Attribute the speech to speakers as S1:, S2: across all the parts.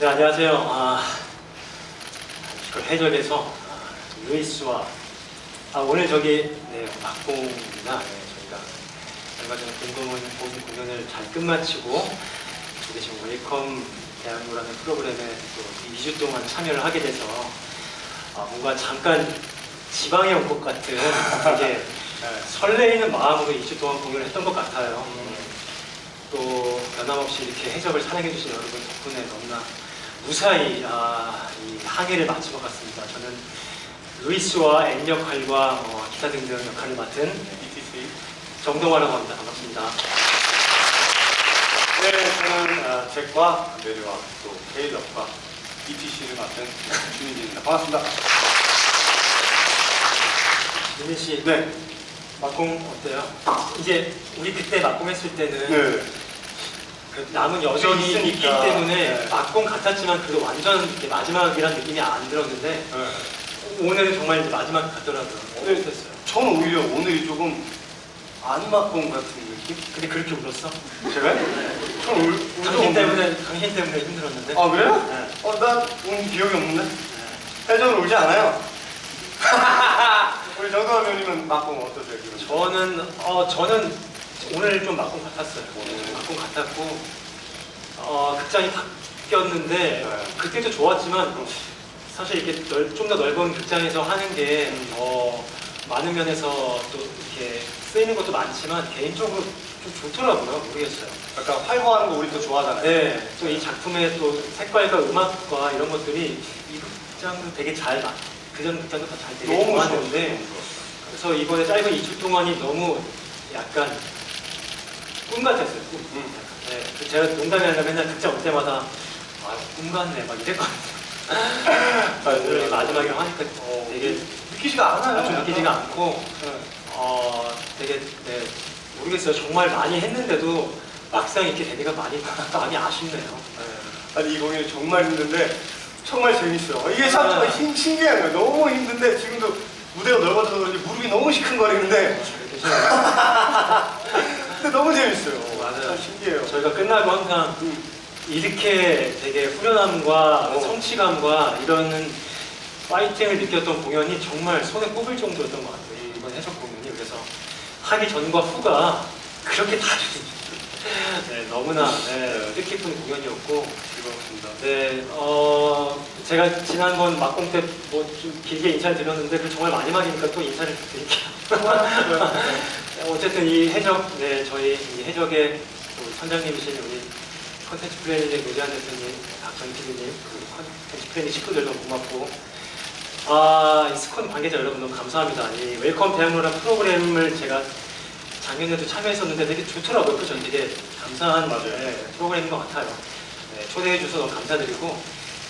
S1: 네, 안녕하세요. 아, 해적에서 아, 루이스와 아, 오늘 저기 네, 박봉입니다. 네, 저희가 얼마 전에 공공은 본 공연을 잘 끝마치고 저기 지금 웰컴 대학로라는 프로그램에 또 2주 동안 참여를 하게 돼서 아, 뭔가 잠깐 지방에 온 것 같은 되게 네, 설레이는 마음으로 2주 동안 공연을 했던 것 같아요. 또 변함없이 이렇게 해적을 사랑해주신 여러분 덕분에 너무나 무사히 아, 이 항해를 마친 것 같습니다. 저는 루이스와 앤 역할과 어, 기타 등등 역할을 맡은
S2: ETC.
S1: 정동화라고 합니다. 반갑습니다.
S2: 네, 저는 아, 잭과 메리와 또 케이덕과 ETC를 맡은 주민진입니다. 반갑습니다.
S1: 민민 씨,
S2: 네.
S1: 막공 어때요? 이제 우리 그때 막공 했을 때는
S2: 네.
S1: 그 남은 여전히
S2: 있으니까.
S1: 있기 때문에
S2: 네.
S1: 막공 같았지만 그래도 완전 이렇게 마지막이란 느낌이 안 들었는데
S2: 네.
S1: 오늘은 정말 이제 마지막 같더라고요.
S2: 네.
S1: 어땠어요?
S2: 저는 오히려 오늘이 조금 안 막공 같은 느낌?
S1: 근데 그렇게 울었어?
S2: 제가? 저는 울, 울죠.
S1: 당신 때문에 당신 때문에 힘들었는데.
S2: 아, 그래요?
S1: 네.
S2: 어, 난운 기억이 없는데? 해적은 울지 않아요. 우리 정동환 배우님은 막공 어떠세요? 기분?
S1: 저는 어 저는 오늘 좀 막공 같았어요.
S2: 음.
S1: 막공 같았고 어 극장이 바뀌었는데
S2: 네.
S1: 그때도 좋았지만 사실 이렇게 좀 더 넓은 극장에서 하는 게 어, 많은 면에서 또 이렇게 쓰이는 것도 많지만 개인적으로 좀 좋더라고요. 모르겠어요.
S2: 약간 활보하는 거 우리 또 좋아하잖아요.
S1: 네, 또 이 작품의 또 색깔과 음악과 이런 것들이 이 극장도 되게 잘 맞. 그전 극장도 다잘 되게
S2: 너무
S1: 좋았는데 그래서 이번에 짧은 2주 동안이 너무 약간 꿈 같았어요. 꿈.
S2: 음.
S1: 네, 그 제가 농담이 아니라 맨날 극장 올 때마다 아, 꿈 같네 막 이랬거든요. 오늘 마지막에 하니까
S2: 어,
S1: 되게
S2: 느끼지가 않아요.
S1: 좀 느끼지가 않고
S2: 네.
S1: 어 되게 네, 모르겠어요. 정말 많이 했는데도 막상 이렇게 되니까 많이 많이 아쉽네요. 네.
S2: 아니 이 공연이 정말 힘든데 정말 재밌어요. 이게 참
S1: 아.
S2: 힘, 신기한 거예요. 너무 힘든데 지금도 무대가 넓어져서 그런지 무릎이 너무 시큰거리는데 근데 너무 재밌어요.
S1: 맞아요.
S2: 참 신기해요.
S1: 저희가 끝나고 항상
S2: 음.
S1: 이렇게 되게 후련함과
S2: 어.
S1: 성취감과 이런 파이팅을 느꼈던 공연이 정말 손에 꼽을 정도였던 것 같아요. 이번 해적 공연이 그래서 하기 전과 후가 그렇게 다르지. 네, 너무나 네, 뜻깊은 공연이었고
S2: 즐거웠습니다.
S1: 네, 어, 제가 지난번 막공 때뭐좀 길게 인사를 드렸는데 그 정말 마지막이니까 또 인사를 드릴게요. 네, 어쨌든 이 해적, 네, 저희 이 해적의 또 선장님이신 우리 컨텐츠 플래닝의 노지한 대표님, 박정희 PD님, 그 컨텐츠 플래닝 식구들도 고맙고, 아, 이 스콘 관계자 여러분 너무 감사합니다. 이 웰컴 대학로라는 프로그램을 제가 작년에도 참여했었는데 되게 좋더라고요. 그죠? 되게 감사한. 네, 프로그램인 것 같아요. 네, 초대해 주셔서 너무 감사드리고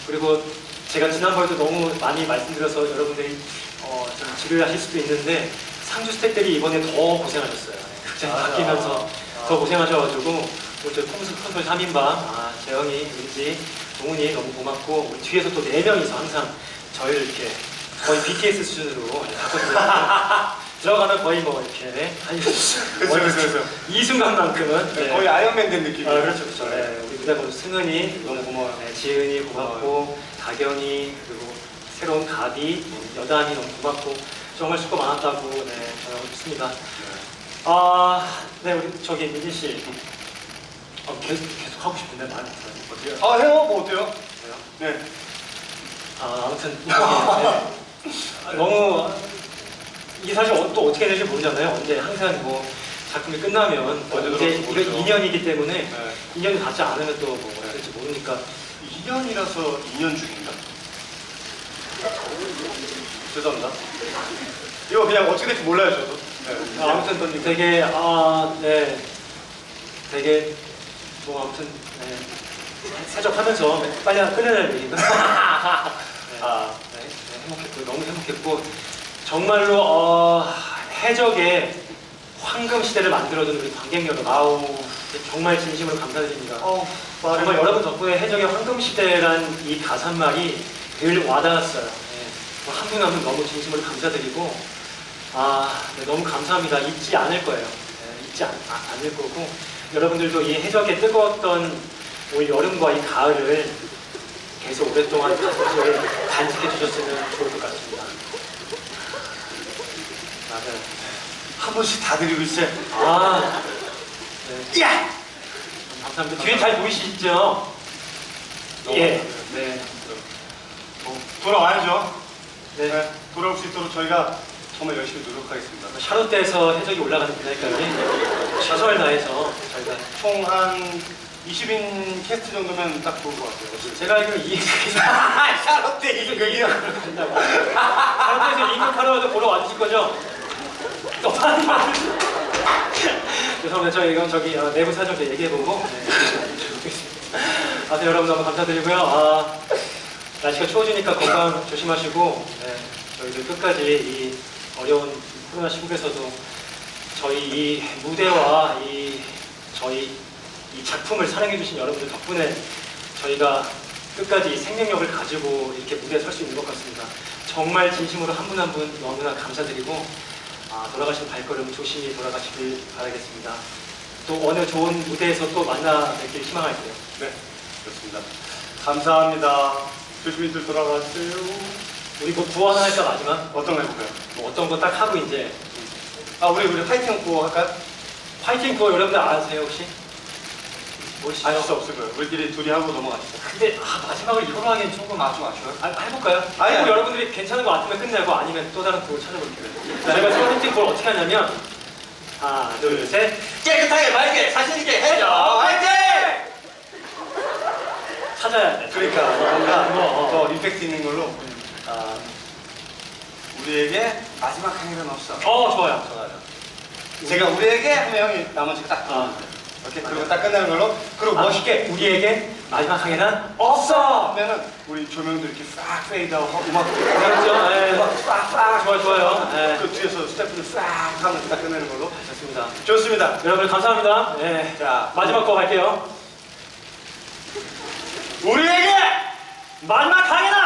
S1: 그리고 제가 지난번에도 너무 많이 말씀드려서 여러분들이 어, 좀 지루하실 수도 있는데 상주 스태프들이 이번에 더 고생하셨어요. 네, 극장이. 바뀌면서
S2: 아.
S1: 더 고생하셔가지고 우리 저 콩스 컨솔 3인방 아, 재영이, 은지, 동훈이 너무 고맙고 우리 뒤에서 또 4명이서 항상 저희를 이렇게 거의 BTS 수준으로 하거든요. 들어가면 거의 뭐 이렇게 아니
S2: 그렇죠, 그렇죠, 그렇죠.
S1: 이 순간만큼은
S2: 네,
S1: 네.
S2: 거의 아이언맨 된 느낌.
S1: 아, 그렇죠, 그렇죠. 네, 우리 무대 보는 승은이 너무 고마워요. 네, 지은이 고맙고, 다경이, 그리고 새로운 가비, 여단이 너무 고맙고, 정말 수고 많았다고, 네, 전하고 싶습니다. 아, 네, 우리 저기 민지 씨. 어, 계속, 계속 하고 싶은데, 많이 들어요. 어때요?
S2: 아 해요? 뭐 어때요? 네.
S1: 아, 아무튼, 네. 아, 너무, 이게 사실 어- 또 어떻게 될지 모르잖아요. 언제 항상 뭐, 작품이 끝나면, 또
S2: 언제
S1: 이제
S2: 모르죠.
S1: 2년이기 때문에,
S2: 네.
S1: 2년이 닿지 않으면 또 뭐, 어떻게 될지 모르니까,
S2: 2년이라서 2년 중인가? 죄송합니다. 이거 그냥 어떻게 될지 몰라요 저도. 네.
S1: 아, 아무튼 또 되게 아, 네. 되게 뭐 아무튼 네. 세적하면서 빨리 하나 끝내야 될 일인가? 네.
S2: 아.
S1: 네, 네, 행복했고 너무 행복했고 정말로 어, 해적의 황금 시대를 만들어준 우리 관객 여러분 아우 정말 진심으로 감사드립니다.
S2: 어,
S1: 정말 여러분 덕분에 해적의 황금 시대란 이 가사말이 늘 와닿았어요. 네. 한분 한 분 너무 진심으로 감사드리고 아 네, 너무 감사합니다. 잊지 않을 거예요. 네, 잊지 않, 아, 않을 거고 여러분들도 이 해적의 뜨거웠던 올 여름과 이 가을을 계속 오랫동안 가슴을 간직해 주셨으면 좋을 것 같습니다. 맞아요.
S2: 한 번씩 다 드리고 있어요.
S1: 아, 네.
S2: 야!
S1: 감사합니다. 뒤에 잘 보이시죠? 예. 네.
S2: 어, 돌아와야죠.
S1: 네.
S2: 네, 돌아올 수 있도록 저희가 정말 열심히 노력하겠습니다.
S1: 샤롯대에서 해적이 올라가는 그날까지 최선을 다해서 저희가
S2: 총 한 20인 캐스트 정도면 딱 좋을 것 같아요.
S1: 제가 알기로 이
S2: 샤롯데 이거 이거.
S1: 샤롯대에서 임금하러도 보러 와주실 거죠? 또 많이 와. 죄송합니다. 저희 이건 저기 어, 내부 사정 좀 얘기해보고 네. 아, 네, 여러분 너무 감사드리고요. 아, 날씨가 추워지니까 건강 조심하시고 네, 저희들 끝까지 이 어려운 코로나 시국에서도 저희 이 무대와 이 저희 이 작품을 사랑해주신 여러분들 덕분에 저희가 끝까지 이 생명력을 가지고 이렇게 무대에 설 수 있는 것 같습니다. 정말 진심으로 한 분 한 분 너무나 감사드리고 아, 돌아가신 발걸음 조심히 돌아가시길 바라겠습니다. 또 어느 좋은 무대에서 또 만나 뵙길 희망할게요.
S2: 네, 좋습니다. 감사합니다. 조심히들 돌아가세요.
S1: 우리 뭐 구호 하나 할까 마지막?
S2: 어떤 거 해볼까요?
S1: 뭐 어떤 거 딱 하고 이제
S2: 아, 우리 우리 파이팅 구호 할까요?
S1: 파이팅 구호 여러분들 아세요 혹시? 모르시죠?
S2: 아실 수 없을 거예요. 우리끼리 둘이 하고 넘어가시죠.
S1: 근데 아, 마지막을 이걸로 하기엔 조금
S2: 아좀 아쉬워요.
S1: 아, 해볼까요?
S2: 아니,
S1: 아니
S2: 아니.
S1: 여러분들이 괜찮은 거 같으면 끝내고 아니면 또 다른 곡을 찾아볼게요. 자, 제가 지금 힌트 뭘 어떻게 하냐면 하나, 둘, 셋.
S2: 깨끗하게 맑게 자신 있게 해줘. 화이팅!
S1: 찾아야 돼.
S2: 그러니까 뭔가
S1: 어, 어.
S2: 더 임팩트 있는 걸로 아, 우리에게 마지막 한 일은 없어.
S1: 어, 좋아요.
S2: 좋아요. 제가 우리에게 하면 형이 나머지가 딱
S1: 아.
S2: 이렇게 그리고 딱 끝나는 걸로 그리고
S1: 아,
S2: 멋있게
S1: 우리에게 마지막 항해는 없어.
S2: 하면은 우리 조명도 이렇게 싹 페이드하고 음악
S1: 그렇죠. 예.
S2: 음악 싹싹
S1: 좋아요, 좋아요. 예.
S2: 그 뒤에서 스태프들 싹 하면서 딱 끝내는 걸로
S1: 좋습니다.
S2: 좋습니다.
S1: 여러분 감사합니다. 예.
S2: 자
S1: 마지막 거 갈게요.
S2: 우리에게
S1: 마지막 항해는